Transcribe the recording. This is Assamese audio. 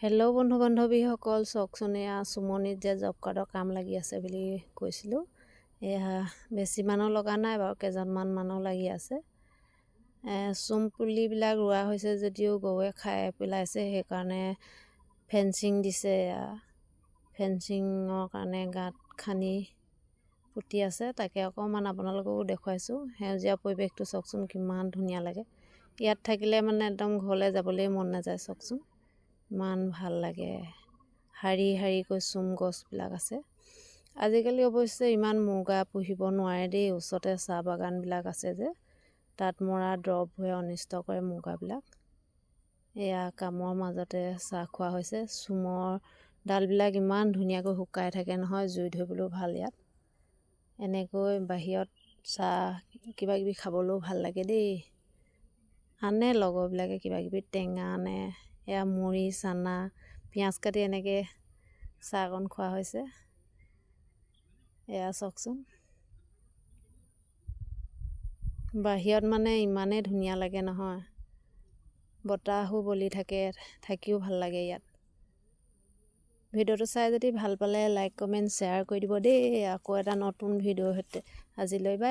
হেল্ল' বন্ধু বান্ধৱীসকল চাওকচোন এয়া চুমনিত যে জব কাৰ্ডৰ কাম লাগি আছে বুলি কৈছিলোঁ। এয়া বেছি মানুহ লগা নাই বাৰু কেইজনমান মানুহ লাগি আছে। চুম পুলিবিলাক ৰোৱা হৈছে যদিও গৰুৱে খাই পেলাইছে সেইকাৰণে ফেঞ্চিং দিছে এয়া। ফেঞ্চিঙৰ কাৰণে গাঁত খান্দি পুতি আছে তাকে অকণমান আপোনালোককো দেখুৱাইছোঁ। সেউজীয়া পৰিৱেশটো চাওকচোন কিমান ধুনীয়া লাগে। ইয়াত থাকিলে মানে একদম ঘৰলৈ যাবলৈ মন নাযায় চাওকচোন। ইমান ভাল লাগে। শাৰী শাৰীকৈ চোম গছবিলাক আছে। আজিকালি অৱশ্যে ইমান মুগা পুহিব নোৱাৰে দেই ওচৰতে চাহ বাগানবিলাক আছে যে। তাত মৰা দৰৱবোৰে অনিষ্ট কৰে মুগাবিলাক। এয়া কামৰ মাজতে চাহ খোৱা হৈছে। চোমৰ ডালবিলাক ইমান ধুনীয়াকৈ শুকাই থাকে নহয় জুই ধৰিবলৈও ভাল ইয়াত। এনেকৈ বাহিৰত চাহ কিবাকিবি খাবলৈও ভাল লাগে দেই। আনে লগৰবিলাকে কিবাকিবি টেঙা আনে। এয়া মুড়ি চানা পিঁয়াজ কাটি এনেকৈ চাহকণ খোৱা হৈছে। এয়া চাওকচোন। বাহিৰত মানে ইমানেই ধুনীয়া লাগে নহয়। বতাহো বলি থাকে থাকিও ভাল লাগে ইয়াত। ভিডিঅ'টো চাই যদি ভাল পালে লাইক কমেণ্ট শ্বেয়াৰ কৰি দিব দেই। আকৌ এটা নতুন ভিডিঅ'ৰ সৈতে। আজিলৈ বাই।